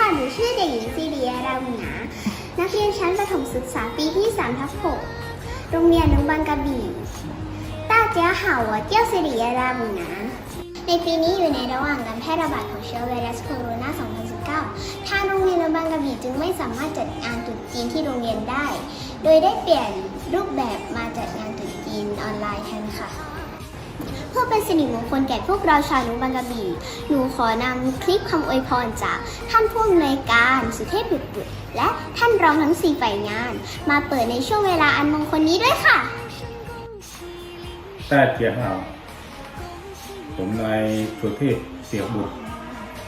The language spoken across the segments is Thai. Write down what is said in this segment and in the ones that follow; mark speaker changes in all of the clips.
Speaker 1: ค่ะ หนูชื่อเด็กหญิงซีเรียราวุนานักเรียนชั้นประถมศึกษาปีที่3ทับ6โรงเรียนนุบาลกะบี่ต้าเจ้าหาวเตี้ยวซีเรียราวุนาในปีนี้อยู่ในระหว่างการแพร่ระบาดของเชื้อไวรัสโคโรนา 2019 ทางโรงเรียนนุบาลกะบีจึงไม่สามารถจัดงานตรุษจีนที่โรงเรียนได้ โดยได้เปลี่ยนรูปแบบมาจัดงานตรุษจีนออนไลน์แทนค่ะ เพื่อเป็นสิริมงคลแก่พวกเราชาวนุบาลกะบีหนูขอนำคลิปคำอวยพรจากท่านผู้อำนวยการสุเทพบุตรบุตรและท่านรองทั้งสี่ฝ่ายงาน มาเปิดในช่วงเวลาอันมงคลนี้ด้วยค่ะ
Speaker 2: ต้าเจียห่าวผมนายสุเทพเสียบุตร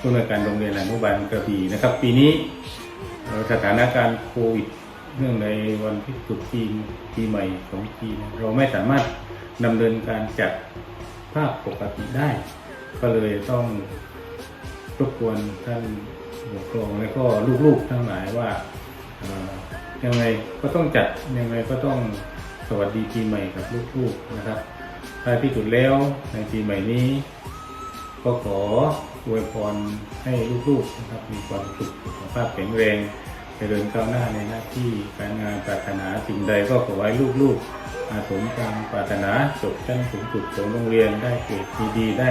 Speaker 2: ผู้อำนวยการโรงเรียนอนุบาลกระบี่นะครับ ปีนี้สถานการณ์โควิดเนื่องในวันที่ตรุษจีนปีใหม่ของจีนเราไม่สามารถดำเนินการจัด ภาพปกติได้ ก็เลยต้องรบกวนท่านผู้ปกครองและก็ลูกๆทั้งหลายว่ายังไงก็ต้องจัดยังไงก็ต้องสวัสดีปีใหม่กับลูกๆนะครับท้ายที่สุดแล้วในปีใหม่นี้ ก็ขออวยพรให้ลูกๆนะครับ มีความสุขสุขภาพแข็งแรงเจริญก้าวหน้าในหน้าที่การงานปรารถนาสิ่งใดก็ขอให้ลูกๆ อาสมกามปรารถนาจบชั้นสูงสุดของโรงเรียนได้เกรดดีๆได้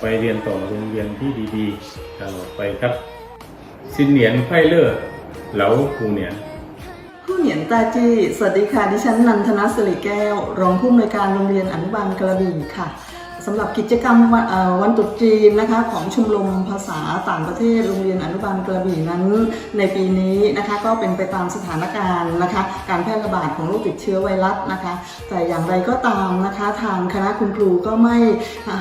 Speaker 2: ไปเรียนต่อโรงเรียนที่ดีๆตลอดไปครับสินเหนียนไพ่เลอร์เหลาคูเหนียน
Speaker 3: ผู้เหนียนตาจี้สวัสดีค่ะ ดิฉันนันทนาสิริแก้ว รองผู้อำนวยการโรงเรียนอนุบาลกระบี่ค่ะ สำหรับกิจกรรมวันวันตรุษจีนนะคะของชมรมภาษาต่างประเทศโรงเรียนอนุบาลกระบี่นั้น ในปีนี้นะคะก็เป็นไปตามสถานการณ์นะคะ การแพร่ระบาดของโรคติดเชื้อไวรัสนะคะ แต่อย่างไรก็ตามนะคะ ทางคณะคุณครูก็ไม่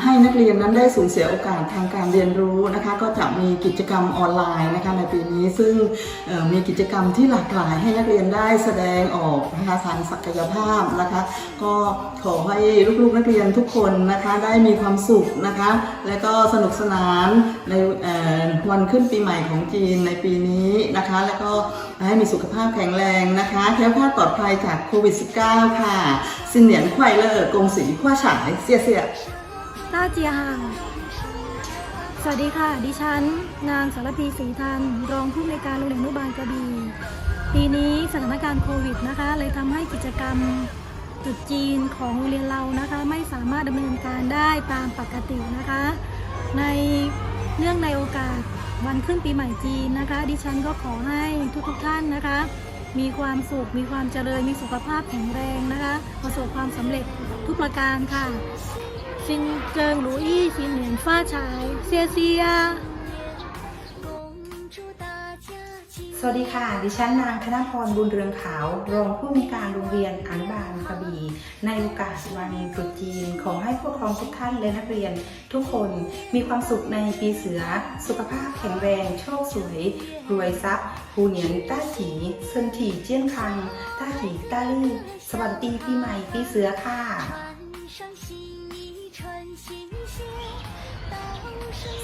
Speaker 3: ให้นักเรียนนั้นได้สูญเสียโอกาสทางการเรียนรู้นะคะ ก็จะมีกิจกรรมออนไลน์นะคะในปีนี้ซึ่งมีกิจกรรมที่หลากหลายให้นักเรียนได้แสดงออกนะคะทางศักยภาพนะคะ ก็ขอให้ลูกๆนักเรียนทุกคนนะคะได้มีความสุขนะคะ และก็สนุกสนานในวันขึ้นปีใหม่ของจีนในปีนี้นะคะ แล้วก็ให้มีสุขภาพแข็งแรงนะคะแคล้วคลาดปลอดภัยจากโควิด -19 ค่ะสินเหนียนควายเลอร์กงสีขว้าฉายเสียเสีย
Speaker 4: ต้าเจียห่างสวัสดีค่ะ ดิฉัน นางสารพีศรีทัน รองผู้อำนวยการโรงเรียนอนุบาลกระบี่ปีนี้สถานการณ์โควิดนะคะ เลยทำให้กิจกรรม ตรุษจีนของโรงเรียนเรานะคะ ไม่สามารถดำเนินการได้ตามปกตินะคะ ในเนื่องในโอกาสวันขึ้นปีใหม่จีนนะคะ ดิฉันก็ขอให้ทุกๆท่านนะคะ มีความสุข มีความเจริญ มีสุขภาพแข็งแรงนะคะ ประสบความสำเร็จทุกประการค่ะซินเจิงหรูอี้ซินเหนียนฟ้าฉายเซียเซีย
Speaker 5: สวัสดีค่ะ ดิฉันนางธนพรบุญเรืองขาว รองผู้อำนวยการโรงเรียนอนุบาลกระบี่ในโอกาสวันตรุษจีน ขอให้ผู้ปกครองทุกท่านและนักเรียน ทุกคนมีความสุขในปีเสือ สุขภาพแข็งแรง โชคสวย รวยทรัพย์ผู้เหนียนต้าจีเซินถี่เจี้ยนคังต้าจีต้าลี่ สวัสดีปีใหม่ปีเสือค่ะ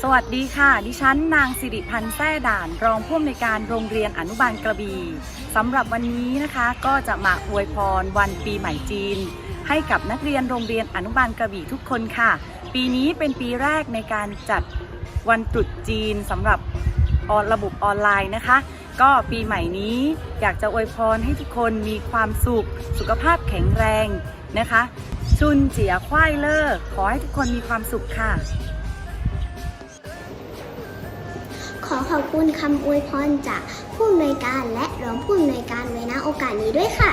Speaker 6: สวัสดีค่ะ ดิฉันนางสิริพันธ์แท้ด่าน รองผู้อำนวยการโรงเรียนอนุบาลกระบี่สำหรับวันนี้นะคะก็จะมาอวยพรวันปีใหม่จีน ให้กับนักเรียนโรงเรียนอนุบาลกระบี่ทุกคนค่ะ ปีนี้เป็นปีแรกในการจัดวันตรุษจีนสำหรับออนระบบออนไลน์นะคะ ก็ปีใหม่นี้อยากจะอวยพรให้ทุกคนมีความสุข สุขภาพแข็งแรงนะคะ ชุนเจียควายเลิกขอให้ทุกคนมีความสุขค่ะ
Speaker 1: อขอบคุณคำอวยพรจากผู้อำนวยการและรองผู้อำนวยการไว้ณโอกาสนี้ด้วยค่ะ